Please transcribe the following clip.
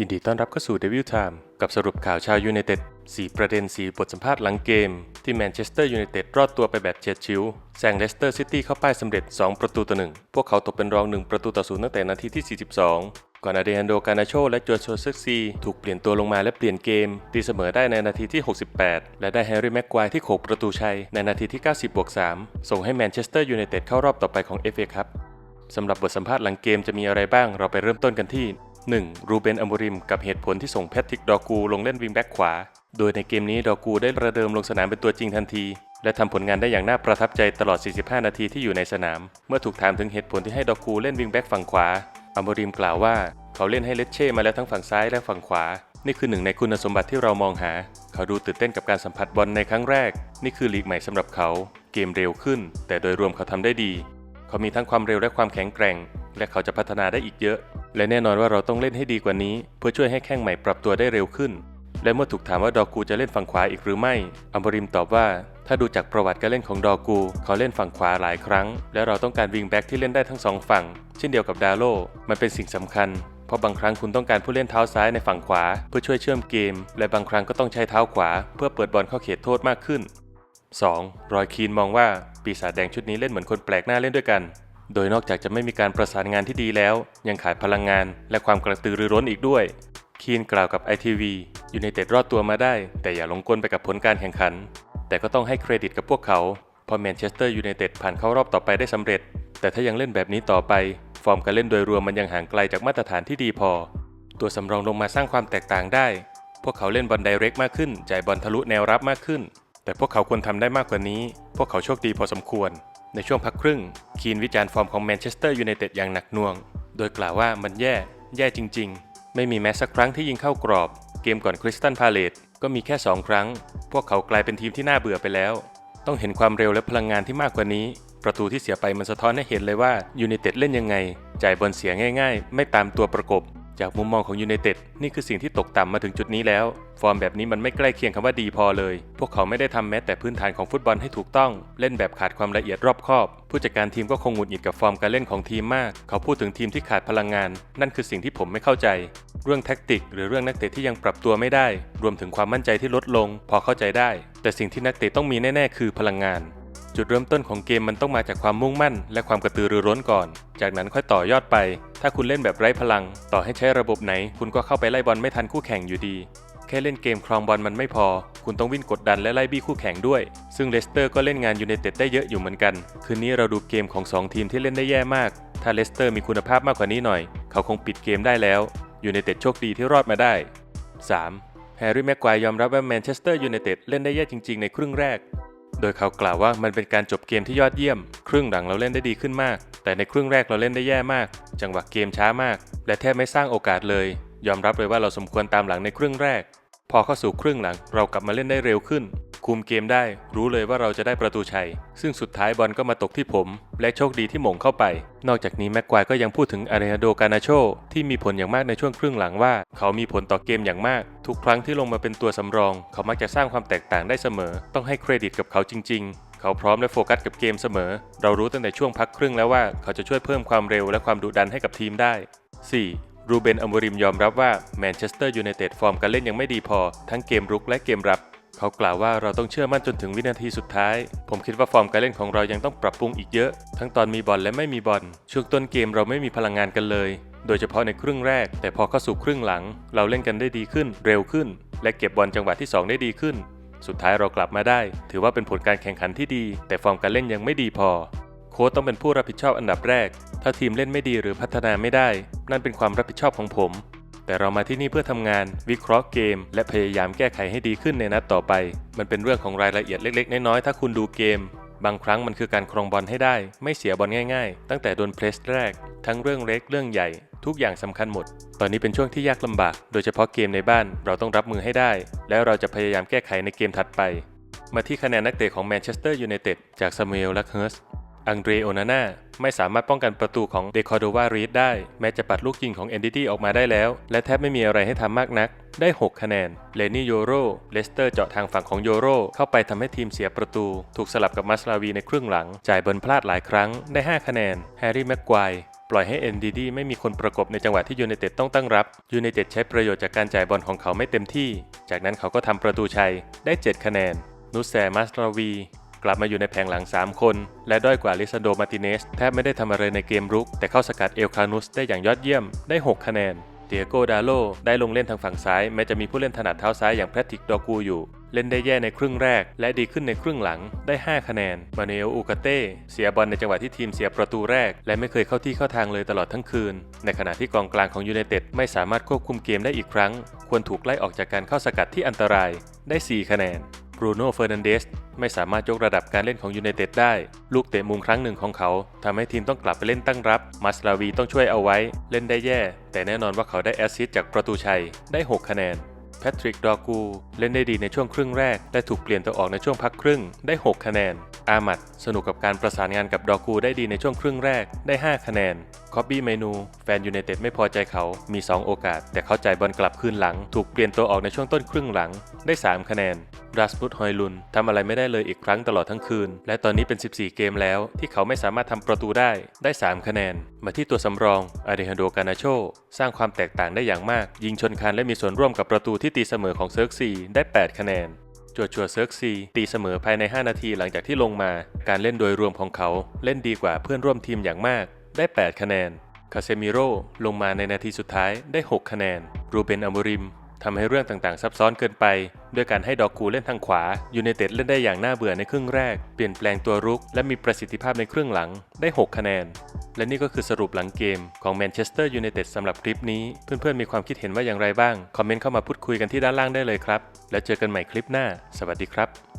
ยินดีต้อนรับเข้าสู่ Devil Time กับสรุปข่าวชาวยูไนเต็ด4ประเด็น 4 บทสัมภาษณ์หลังเกม ที่แมนเชสเตอร์ยูไนเต็ดรอดตัวไปแบบเฉียดชิวแซงเลสเตอร์ซิตี้เข้าป้ายสำเร็จ 2 ประตูต่อหนึ่งพวกเขาตกเป็นรอง 1 ประตูต่อศูนย์ตั้งแต่นาทีที่ 42 ก่อนอาเดฮันโดกานาโชและจัวโชเซกซีถูกเปลี่ยนตัวลงมาและเปลี่ยนเกม ตีเสมอได้ในนาทีที่ 68 และได้แฮร์รี่แม็กควายที่โขกประตูชัยในนาทีที่ 90บวก3ส่งให้แมนเชสเตอร์ยูไนเต็ดเข้ารอบต่อไปของ FA ครับสำหรับบทสัมภาษณ์หลังเกมจะมีอะไรบ้างเราไปเริ่มต้นกันที่ 1. รูเบนอ m มูริม กับเหตุผลที่ส่งแพทริกดอกูลงเล่นวิงแบ็กขวา โดยในเกมนี้ดอกูได้ประเดิมลงสนามเป็นตัวจริงทันที และทำผลงานได้อย่างน่าประทับใจตลอด 45 นาทีที่อยู่ในสนาม เมื่อถูกถามถึงเหตุผลที่ให้ดอกูเล่นวิงแบ็กฝั่งขวาอ m มูริมกล่าวว่า เขาเล่นให้เลเช่มาแล้วทั้งฝั่งซ้ายและฝั่งขวา นี่คือหนึ่งในคุณสมบัติที่เรามองหา เขาดูตื่นเต้นกับการสัมผัสบอลในครั้งแรก นี่คือลีกใหม่สำหรับเขา เกมเร็วขึ้น แต่โดยรวมเขาทำได้ดี เขามีทั้งความเร็วและความแข็งแกร่ง และเขาจะพัฒนาได้อีกเยอะ และแน่นอนว่าเราต้องเล่นให้ดีกว่านี้ เพื่อช่วยให้แข้งใหม่ปรับตัวได้เร็วขึ้น และเมื่อถูกถามว่าดอกูจะเล่นฝั่งขวาอีกหรือไม่อัมบริมตอบว่า ถ้าดูจากประวัติการเล่นของดอกูเขาเล่นฝั่งขวาหลายครั้ง และเราต้องการวิงแบ็กที่เล่นได้ทั้งสองฝั่งเช่นเดียวกับดาโลมันเป็นสิ่งสำคัญเพราะบางครั้งคุณต้องการผู้เล่นเท้าซ้ายในฝั่งขวา เพื่อช่วยเชื่อมเกม และบางครั้งก็ต้องใช้เท้าขวา เพื่อเปิดบอลเข้าเขตโทษมากขึ้น 2. รอยคีนมองว่าปีศาจแดงชุดนี้เล่นเหมือนคนแปลกหน้าเล่นด้วยกัน โดยนอกจากจะไม่มีการประสานงานที่ดีแล้ว ยังขาดพลังงาน และความกระตือรือร้นอีกด้วย คีนกล่าวกับ ITV ยูไนเต็ดรอดตัวมาได้ แต่อย่าหลงกลไปกับผลการแข่งขัน แต่ก็ต้องให้เครดิตกับพวกเขาเพราะแมนเชสเตอร์ยูไนเต็ดผ่านเข้ารอบต่อไปได้สำเร็จ แต่ถ้ายังเล่นแบบนี้ต่อไป ฟอร์มการเล่นโดยรวมมันยังห่างไกลจากมาตรฐานที่ดีพอ ตัวสำรองลงมาสร้างความแตกต่างได้ พวกเขาเล่นบอลไดเรกมากขึ้นจ่ายบอลทะลุแนวรับมากขึ้น แต่พวกเขาควรทำได้มากกว่านี้ พวกเขาโชคดีพอสมควร ในช่วงพักครึ่ง คีนวิจารณ์ฟอร์มของแมนเชสเตอร์ยูไนเต็ดอย่างหนักหน่วง โดยกล่าวว่ามันแย่ แย่จริง ๆ ไม่มีแม้สักครั้งที่ยิงเข้ากรอบ เกมก่อนคริสตันพาเลตก็มีแค่ 2 ครั้ง พวกเขากลายเป็นทีมที่น่าเบื่อไปแล้ว ต้องเห็นความเร็วและพลังงานที่มากกว่านี้ ประตูที่เสียไปมันสะท้อนให้เห็นเลยว่ายูไนเต็ดเล่นยังไง จ่ายบอลเสียง่าย ๆ ไม่ตามตัวประกบ จากมุมมองของยูไนเต็ดนี่คือสิ่งที่ตกต่ำมาถึงจุดนี้แล้ว ฟอร์มแบบนี้มันไม่ใกล้เคียงคำว่าดีพอเลย พวกเขาไม่ได้ทำแม้แต่พื้นฐานของฟุตบอลให้ถูกต้อง เล่นแบบขาดความละเอียดรอบคอบ ผู้จัดการทีมก็คงหงุดหงิดกับฟอร์มการเล่นของทีมมาก เขาพูดถึงทีมที่ขาดพลังงาน นั่นคือสิ่งที่ผมไม่เข้าใจ เรื่องแท็กติก หรือเรื่องนักเตะที่ยังปรับตัวไม่ได้ รวมถึงความมั่นใจที่ลดลง พอเข้าใจได้ แต่สิ่งที่นักเตะต้องมีแน่ๆ คือพลังงาน จุดเริ่มต้นของเกมมันต้องมาจากความมุ่งมั่น และความกระตือรือร้นก่อน จากนั้นค่อยต่อยอดไป ถ้าคุณเล่นแบบไร้พลัง ต่อให้ใช้ระบบไหน คุณก็เข้าไปไล่บอลไม่ทันคู่แข่งอยู่ดี แค่เล่นเกมครองบอลมันไม่พอ คุณต้องวิ่งกดดันและไล่บี้คู่แข่งด้วย ซึ่งเลสเตอร์ก็เล่นงานยูไนเต็ดได้เยอะอยู่เหมือนกัน คืนนี้เราดูเกมของ 2 ทีมที่เล่นได้แย่มาก ถ้าเลสเตอร์มีคุณภาพมากกว่านี้หน่อย เขาคงปิดเกมได้แล้ว ยูไนเต็ดโชคดีที่รอดมาได้ 3. แฮร์รี่แม็กควายยอมรับว่าแมนเชสเตอร์ยูไนเต็ดเล่นได้แย่จริงๆในครึ่งแรก โดยเขากล่าวว่ามันเป็นการจบเกมที่ยอดเยี่ยม ครึ่งหลังเราเล่นได้ดีขึ้นมาก แต่ในครึ่งแรกเราเล่นได้แย่มาก จังหวะเกมช้ามาก และแทบไม่สร้างโอกาสเลย ยอมรับเลยว่าเราสมควรตามหลังในครึ่งแรก พอเข้าสู่ครึ่งหลังเรากลับมาเล่นได้เร็วขึ้น คุมเกมได้ รู้เลยว่าเราจะได้ประตูชัย ซึ่งสุดท้ายบอลก็มาตกที่ผม และโชคดีที่หม่งเข้าไป นอกจากนี้แม็กควายก็ยังพูดถึงอาริฮาโดกานาโชที่มีผลอย่างมากในช่วงครึ่งหลังว่า เขามีผลต่อเกมอย่างมาก ทุกครั้งที่ลงมาเป็นตัวสำรอง เขามักจะสร้างความแตกต่างได้เสมอ ต้องให้เครดิตกับเขาจริง ๆเขาพร้อมและโฟกัสกับเกมเสมอ เรารู้ตั้งแต่ช่วงพักครึ่งแล้วว่าเขาจะช่วยเพิ่มความเร็วและความดุดันให้กับทีมได้ 4. รูเบนอมริมยอมรับว่าแมนเชสเตอร์ยูไนเต็ดฟอร์มการเล่นยังไม่ดีพอ ทั้งเกมรุกและเกมรับ เขากล่าวว่าเราต้องเชื่อมั่นจนถึงวินาทีสุดท้าย ผมคิดว่าฟอร์มการเล่นของเรายังต้องปรับปรุงอีกเยอะ ทั้งตอนมีบอลและไม่มีบอล ช่วงต้นเกมเราไม่มีพลังงานกันเลย โดยเฉพาะในครึ่งแรก แต่พอเข้าสู่ครึ่งหลัง เราเล่นกันได้ดีขึ้น เร็วขึ้น และเก็บบอลจังหวะที่ 2 ได้ดีขึ้น สุดท้ายเรากลับมาได้ ถือว่าเป็นผลการแข่งขันที่ดี แต่ฟอร์มการเล่นยังไม่ดีพอ โค้ชต้องเป็นผู้รับผิดชอบอันดับแรก ถ้าทีมเล่นไม่ดีหรือพัฒนาไม่ได้ นั่นเป็นความรับผิดชอบของผม แต่เรามาที่นี่เพื่อทำงาน วิเคราะห์เกม และพยายามแก้ไขให้ดีขึ้นในนัดต่อไป มันเป็นเรื่องของรายละเอียดเล็ก ๆ น้อยๆถ้าคุณดูเกม บางครั้งมันคือการครองบอลให้ได้ ไม่เสียบอลง่ายๆ ตั้งแต่โดนเพรสแรก ทั้งเรื่องเล็กเรื่องใหญ่ ทุกอย่างสำคัญหมด ตอนนี้เป็นช่วงที่ยากลำบาก โดยเฉพาะเกมในบ้าน เราต้องรับมือให้ได้ แล้วเราจะพยายามแก้ไขในเกมถัดไป มาที่คะแนนนักเตะของแมนเชสเตอร์ยูไนเต็ดจากซามูเอลลักเฮิร์สอังเดรโอนาน่า ไม่สามารถป้องกันประตูของเดคอโดวารีดได้ แม้จะปัดลูกยิงของเอนดิตี้ออกมาได้แล้ว และแทบไม่มีอะไรให้ทำมากนัก ได้ 6 คะแนน เลนี่โยโร เลสเตอร์เจาะทางฝั่งของโยโร เข้าไปทำให้ทีมเสียประตู ถูกสลับกับมัสลาวีในครึ่งหลัง จ่ายบอลพลาดหลายครั้ง ได้ 5 คะแนน แฮร์รี่แม็กควายปล่อยให้ NDD ไม่มีคนประกบในจังหวะที่ยูไนเต็ดต้องตั้งรับยูไนเต็ดใช้ประโยชน์จากการจ่ายบอลของเขาไม่เต็มที่ จากนั้นเขาก็ทำประตูชัยได้ 7 คะแนน นุสแซมัสราวี กลับมาอยู่ในแผงหลัง 3 คน และด้อยกว่าลิซาโดมาติเนสแทบไม่ได้ทำอะไรในเกมรุก แต่เข้าสกัดเอลคานุสได้อย่างยอดเยี่ยมได้ 6 คะแนน เตียโกดาโลได้ลงเล่นทางฝั่งซ้าย แม้จะมีผู้เล่นถนัดเท้าซ้ายอย่างแพทริกดอกูอยู่ เล่นได้แย่ในครึ่งแรก และดีขึ้นในครึ่งหลังได้ 5 คะแนน มาเนลอูกาเต้เสียบอลในจังหวะที่ทีมเสียประตูแรก และไม่เคยเข้าที่เข้าทางเลยตลอดทั้งคืน ในขณะที่กองกลางของยูไนเต็ดไม่สามารถควบคุมเกมได้อีกครั้ง ควรถูกไล่ออกจากการเข้าสกัดที่อันตรายได้ 4 คะแนน บรูโน่เฟอร์นันเดสไม่สามารถยกระดับการเล่นของยูไนเต็ดได้ ลูกเตะมุมครั้งหนึ่งของเขาทำให้ทีมต้องกลับไปเล่นตั้งรับ มาสลาวีต้องช่วยเอาไว้ เล่นได้แย่ แต่แน่นอนว่าเขาได้แอสซิสต์จากประตูชัย ได้ 6 คะแนน แพทริก ดอกู เล่นได้ดีในช่วงครึ่งแรกและถูกเปลี่ยนตัวออกในช่วงพักครึ่ง ได้ 6 คะแนน อามัดสนุกกับการประสานงานกับดอกูได้ดีในช่วงครึ่งแรกได้ 5 คะแนนคอบบี้เมนู แฟนยูไนเต็ดไม่พอใจเขา มี 2 โอกาส แต่เขาจ่ายบอลกลับคืนหลัง ถูกเปลี่ยนตัวออกในช่วงต้นครึ่งหลัง ได้ 3 คะแนนราสมุดฮอยลุนทำอะไรไม่ได้เลยอีกครั้งตลอดทั้งคืน และตอนนี้เป็น 14 เกมแล้ว ที่เขาไม่สามารถทำประตูได้ ได้ 3 คะแนน มาที่ตัวสำรองอาเดฮันโดกานาโช สร้างความแตกต่างได้อย่างมาก ยิงชนคานและมีส่วนร่วมกับประตูที่ตีเสมอของเซิร์กซีได้ 8 คะแนน จัวชัวเซิร์กซีตีเสมอภายใน 5 นาทีหลังจากที่ลงมา การเล่นโดยรวมของเขาเล่นดีกว่าเพื่อนร่วมทีมอย่างมาก ได้ 8 คะแนน คาเซมิโร่ลงมาในนาทีสุดท้ายได้ 6 คะแนน รูเบนอมริม ทำให้เรื่องต่างๆ ซับซ้อนเกินไป ด้วยการให้ดอกคูเล่นทางขวา ยูไนเต็ดเล่นได้อย่างน่าเบื่อในครึ่งแรก เปลี่ยนแปลงตัวรุก และมีประสิทธิภาพในครึ่งหลังได้ 6 คะแนน และนี่ก็คือสรุปหลังเกมของแมนเชสเตอร์ยูไนเต็ดสำหรับคลิปนี้ เพื่อนๆ มีความคิดเห็นว่าอย่างไรบ้าง คอมเมนต์เข้ามาพูดคุยกันที่ด้านล่างได้เลยครับ แล้วเจอกันใหม่คลิปหน้า สวัสดีครับ